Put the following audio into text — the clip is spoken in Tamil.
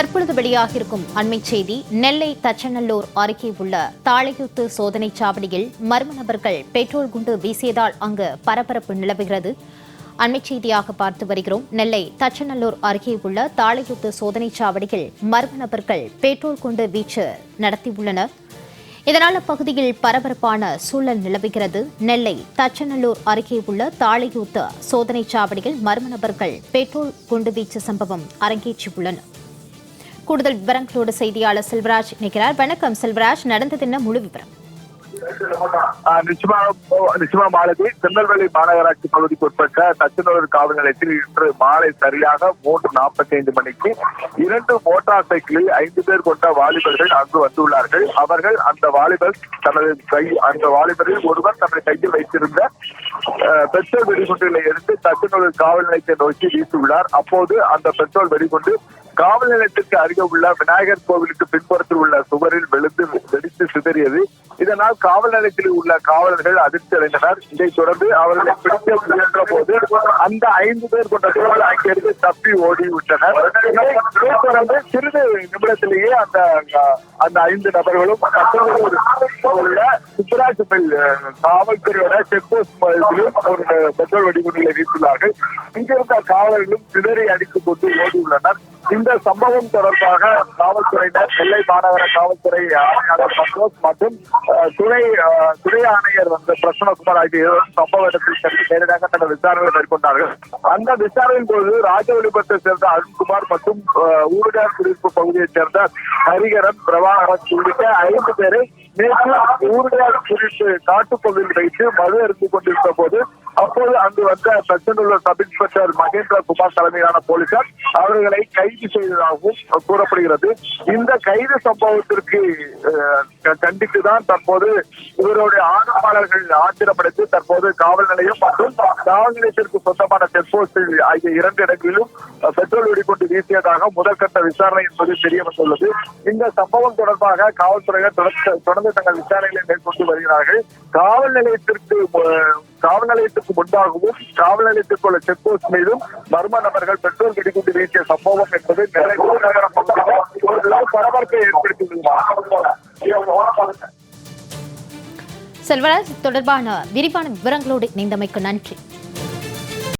தற்பொழுது வெளியாகியிருக்கும் அண்மை செய்தி நெல்லை தச்சநல்லூர் அருகே உள்ள தாளையூத்து சோதனைச் சாவடியில் மர்ம நபர்கள் பெட்ரோல் குண்டு வீசியதால் அங்கு பரபரப்பு நிலவுகிறது. அண்மைச் செய்தியாக பார்த்து வருகிறோம் நெல்லை தச்சநல்லூர் அருகே உள்ள தாளையூத்து சோதனைச் சாவடியில் மர்ம நபர்கள் பெட்ரோல் குண்டு வீச்சு நடத்தியுள்ளனர். இதனால் அப்பகுதியில் பரபரப்பான சூழல் நிலவுகிறது. நெல்லை தச்சநல்லூர் அருகே உள்ள தாளையூத்து சோதனைச் சாவடியில் மர்ம நபர்கள் பெட்ரோல் குண்டுவீச்சு சம்பவம் அரங்கேற்றியுள்ளனர். கூடுதல் விவரங்களோடு செய்தியாளர் செல்வராஜ் நிற்கிறார் வணக்கம் செல்வராஜ் நடந்தது என்ன முழு விவரம்? நிச்சயமா நிச்சயமா மாலதி திருநெல்வேலி மாநகராட்சி பகுதிக்கு உட்பட்ட தச்சநல்லூர் காவல் நிலையத்தில் இன்று மாலை சரியாக மூன்று நாற்பத்தி ஐந்து மணிக்கு இரண்டு மோட்டார் சைக்கிளில் ஐந்து பேர் கொண்ட வாலிபர்கள் அங்கு வந்துள்ளார்கள். அவர்கள் அந்த வாலிபர் தனது கை அந்த வாலிபரில் ஒருவர் தனது கையில் வைத்திருந்த பெட்ரோல் வெடிகுண்டில் இருந்து தச்சநல்லூர் காவல் நிலையத்தை நோக்கி வீசியுள்ளார். அப்போது அந்த பெட்ரோல் வெடிகுண்டு காவல் நிலையத்திற்கு அருகே உள்ள விநாயகர் கோவிலுக்கு பின்புறத்தில் உள்ள சுவரில் விழுந்து வெடித்து சிதறியது. இதனால் காவல் நிலையத்தில் உள்ள காவலர்கள் அதிர்ச்சி அடைந்தனர். இதைத் தொடர்ந்து அவர்களை பிடிக்க முயன்ற போது அந்த ஐந்து பேர் கொண்ட குழுவில் அங்கிருந்து தப்பி ஓடி விட்டனர். இதைத் தொடர்ந்து சிறிது நிமிடத்திலேயே அந்த அந்த ஐந்து நபர்களும் உள்ள சுப்பராஜ் காவல்துறையோட செக் போஸ்ட் பகுதியிலும் ஒரு பெட்ரோல் வெடிகுண்டுகளை வீசியுள்ளார்கள் இங்கிருந்த காவலர்களும் சிதறி அடித்துக் கொண்டு ஓடியுள்ளனர் இந்த சம்பவம் தொடர்பாக காவல்துறையினர் நெல்லை மாநகர காவல்துறை ஆணையாளர் சந்தோஷ் மற்றும் துணை அஹ், துணை ஆணையர் வந்து பிரசன்னகுமார் ஆகியோர் சம்பவ இடத்தில் சென்று நேரடியாக தனது விசாரணைகளை மேற்கொண்டார்கள். அந்த விசாரணையின் போது ராஜவெளிபத்தை சேர்ந்த அருண்குமார் மற்றும் ஊரடார் குடியிருப்பு பகுதியைச் சேர்ந்த ஹரிகரன் பிரபாகரன் உள்ளிட்ட ஐந்து பேரை நேற்று ஊருகார் குறித்து காட்டுப்பகுதியில் வைத்து மது அறிந்து கொண்டிருந்த போது அப்போது அங்கு வந்த தச்சனூர் சப் இன்ஸ்பெக்டர் மகேந்திர குமார் தலைமையிலான போலீசார் அவர்களை கைது செய்ததாகவும் கூறப்படுகிறது. இந்த கைது சம்பவத்திற்கு கண்டித்துதான் தற்போது இவருடைய ஆதரவாளர்கள் ஆத்திரமடைந்து தற்போது காவல் நிலையம் மற்றும் காவல் நிலையத்திற்கு சொந்தமான செக்போஸ்ட் ஆகிய இரண்டு இடங்களிலும் பெட்ரோல் வெடிகுண்டு வீசியதாக முதற்கட்ட விசாரணை என்பது தெரிய வந்துள்ளது இந்த சம்பவம் தொடர்பாக காவல்துறையினர் தொடர்ந்து தொடர்ந்து தங்கள் விசாரணைகளை மேற்கொண்டு வருகிறார்கள். காவல் நிலையத்திற்கு காவல் நிலையத்திற்கு முன்பாகவும் காவல் நிலையத்திற்கு உள்ள செக் போஸ்ட் மீதும் மர்ம நபர்கள் பெட்ரோல் வெடிகுண்டு வீசிய சம்பவம் என்பது நெல்லை நகர பரபரப்பை ஏற்படுத்தியுள்ளது. செல்வராஜ் தொடர்பான விரிவான விவரங்களோடு இணைந்தமைக்கு நன்றி.